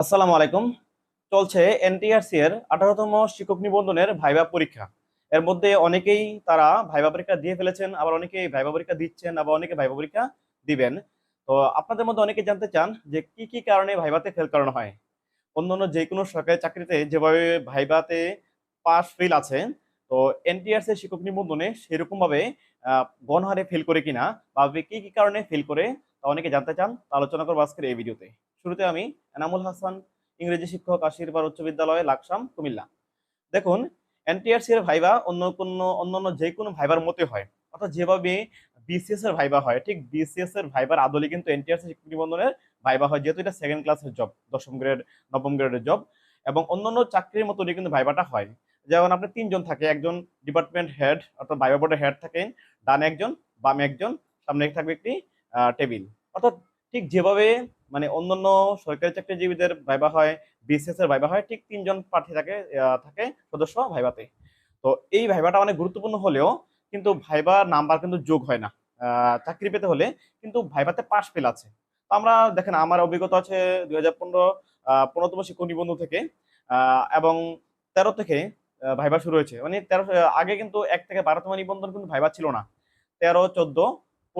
আসসালামু আলাইকুম। চলছে এনটিআরসি এর আঠারোতম শিক্ষক নিবন্ধনের ভাইবা পরীক্ষা। এর মধ্যে অনেকেই তারা ভাইবা পরীক্ষা দিয়ে ফেলেছেন আবার অনেকেই ভাইবা পরীক্ষা দিচ্ছেন আবার অনেকে ভাইবা পরীক্ষা দিবেন। তো আপনাদের মধ্যে অনেকে জানতে চান যে কি কি কারণে ভাইবাতে ফেল করানো হয়? অন্যান্য যে কোনো সরকারি চাকরিতে যেভাবে ভাইবাতে পাস ফেল আছে তো এনটিআরসি শিক্ষক নিবন্ধনে সেরকম ভাবে আহ, গণহারে ফেল করে কিনা বা কি কি কারণে ফেল করে অনেকে জানতে চান আলোচনা করব আজকের এই ভিডিওতে। শুরুতে আমি এনামুল হাসান, ইংরেজি শিক্ষক আশীর্বাদ উচ্চ বিদ্যালয়, লাকসাম, কুমিল্লা। দেখুন, এনটিআরসি এর ভাইবা অন্য কোনো অন্যান্য যে কোনো ভাইবার মতে হয়। অর্থাৎ যেভাবে বিসিএস এর ভাইবা হয়, ঠিক বিসিএস এর ভাইবার আদলে কিন্তু এনটিআরসি শিক্ষক নিবন্ধনের ভাইবা হয়, যেহেতু এটা সেকেন্ড ক্লাসের জব দশম গ্রেড নবম গ্রেডের জব এবং অন্যান্য চাকরির মতনই কিন্তু ভাইবাটা হয়। যেমন আপনি তিনজন থাকে, একজন ডিপার্টমেন্ট হেড অর্থাৎ ভাইবা বোর্ডের হেড থাকেন, ডান একজন, বামে একজন, সামনে থাকবে একটি টেবিল। অর্থাৎ ঠিক যেভাবে মানে অন্যান্য সরকারি চাকরিজীবীদের ভাইবা হয় বিসিএস এর ভাইবা হয়, ঠিক তিনজন প্রার্থী থাকে থাকে সদস্য ভাইবাতে। তো এই ভাইবাটা অনেক গুরুত্বপূর্ণ হলেও কিন্তু ভাইবা নাম্বার কিন্তু যোগ হয় না। চাকরি পেতে হলে কিন্তু ভাইবাতে পাস ফেল আছে। তো আমরা দেখেন, আমার অভিজ্ঞতা আছে দুই হাজার পনেরো পনেরোতম শিক্ষক নিবন্ধন থেকে এবং তেরো থেকে ভাইবা শুরু হয়েছে। মানে তেরো, আগে কিন্তু এক থেকে বারোতম নিবন্ধন কিন্তু ভাইবা ছিল না। তেরো, চোদ্দ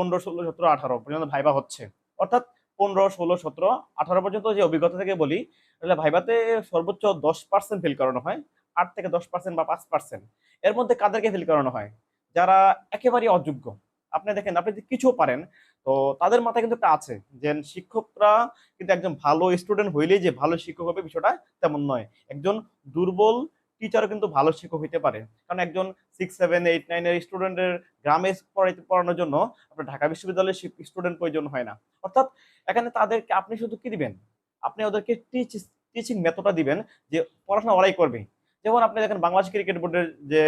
পনেরো, ষোলো, সতেরো, আঠারো পর্যন্ত ভাইবা হচ্ছে। অর্থাৎ পনেরো, ষোলো, সতেরো, আঠারো পর্যন্ত যে অভিজ্ঞতা থেকে বলি, তাহলে ভাইবাতে সর্বোচ্চ দশ পার্সেন্ট ফিল করানো হয়, আট থেকে দশ পার্সেন্ট বা পাঁচ পার্সেন্ট এর মধ্যে কাদেরকে ফিল করানো হয়? যারা একেবারেই অযোগ্য। আপনি দেখেন, আপনি যদি কিছু পারেন, তো তাদের মাথায় কিন্তু একটা আছে যে শিক্ষকরা কিন্তু একজন ভালো স্টুডেন্ট হইলেই যে ভালো শিক্ষক হবে বিষয়টা তেমন নয়। একজন দুর্বল টিচারও কিন্তু ভালো শিক্ষক হইতে পারে। কারণ একজন সিক্স সেভেন এইট নাইনের স্টুডেন্টের গ্রামে পড়াইতে পড়ানোর জন্য আপনার ঢাকা বিশ্ববিদ্যালয়ের স্টুডেন্ট প্রয়োজন হয় না। অর্থাৎ এখানে তাদেরকে আপনি শুধু কি দিবেন? আপনি ওদেরকে টিচ টিচিং মেথডটা দিবেন যে পড়াশোনা ওরাই করবে। যেমন আপনি দেখেন বাংলাদেশ ক্রিকেট বোর্ডের যে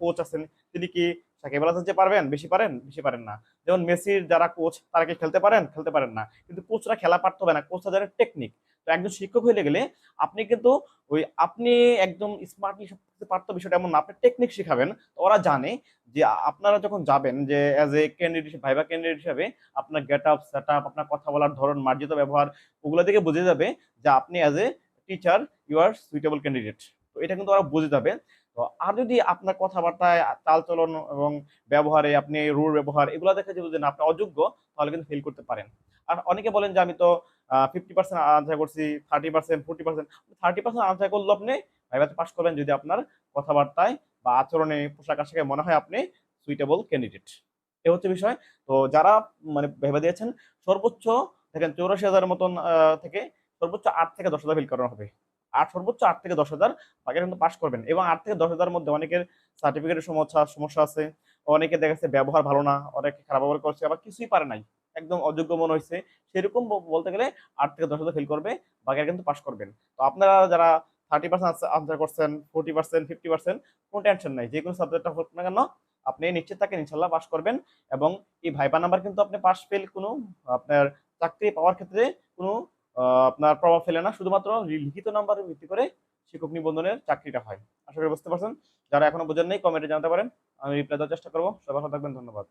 কোচ আছেন, তিনি কি সাকিব আল হাসান যে পারবেন, বেশি পারেন বেশি পারেন না। যেমন মেসির যারা কোচ তারা কি খেলতে পারেন? খেলতে পারেন না। কিন্তু কোচরা খেলা পারতে হবে না। কোচরা যারা টেকনিক তো একজন শিক্ষক হয়ে গেলে আপনি কিন্তু ওই আপনি একদম স্মার্টলি সব কিছু পারতো বিষয়টা এমন না। আপনি টেকনিক শিখাবেন ওরা জানে যে আপনারা যখন যাবেন, যে as a candidate viva candidate হিসাবে আপনার গেট আপ সেট আপ আপনার কথা বলার ধরন, মার্জিত ব্যবহার, ওগুলো থেকে বুঝে যাবে যে আপনি as a teacher you are suitable candidate তো এটা কিন্তু ওরা বুঝে যাবে। তো আর যদি আপনার কথাবার্তায় চালচলন এবং ব্যবহারে আপনি রুল ব্যবহার এগুলো দেখে যে বুঝেন আপনি অযোগ্য, তাহলে কিন্তু ফেল করতে পারেন। আর অনেকে বলেন যে আমি তো ফিফটি পার্সেন্ট আনসার করছি thirty percent forty percent thirty percent answer করলে আপনি ভাইভাতে পাস করবেন যদি আপনার কথাবার্তায় বা আচরণে, পোশাক আশাকে মনে হয় আপনি সুইটেবল ক্যান্ডিডেট এ হচ্ছে বিষয়। তো যারা মানে ভেবে দিয়েছেন, সর্বোচ্চ দেখেন চৌরাশি হাজার মতন থেকে সর্বোচ্চ আট থেকে দশ হাজার ফিল করানো হবে। আট সর্বোচ্চ আট থেকে দশ হাজার বাকিরা কিন্তু পাশ করবেন। এবং আট থেকে দশ হাজার মধ্যে অনেকের সার্টিফিকেটের সমস্যা সমস্যা আছে। অনেকে দেখা যাচ্ছে ব্যবহার ভালো না, অনেকে খারাপ ব্যবহার করছে, আবার কিছুই পারে নাই। একদম অযোগ্য মনে হয়েছে। সেরকম বলতে গেলে আট থেকে দশ হাজার ফিল করবে বাকিরা কিন্তু পাশ করবেন। তো আপনারা যারা থার্টি পার্সেন্ট আনসার করছেন ফোর্টি পার্সেন্ট ফিফটি পার্সেন্ট কোনো টেনশন নাই। যে কোনো সাবজেক্টটা হোক না কেন, আপনি নিশ্চিত থাকেন ইনশাল্লাহ পাশ করবেন। এবং এই ভাইবা নাম্বার কিন্তু আপনি পাশ ফেল কোনো আপনার চাকরি পাওয়ার ক্ষেত্রে কোনো আপনার প্রভাব ফেলে না। শুধুমাত্র লিখিত নাম্বারের ভিত্তি করে শিক্ষক নিবন্ধনের চাকরিটা হয়। আশা করি বুঝতে পারছেন। যারা এখনও বোঝেন নেই কমেন্টে জানাতে পারেন। আমি রিপ্লাই দেওয়ার চেষ্টা করব। ভালো থাকবেন। ধন্যবাদ।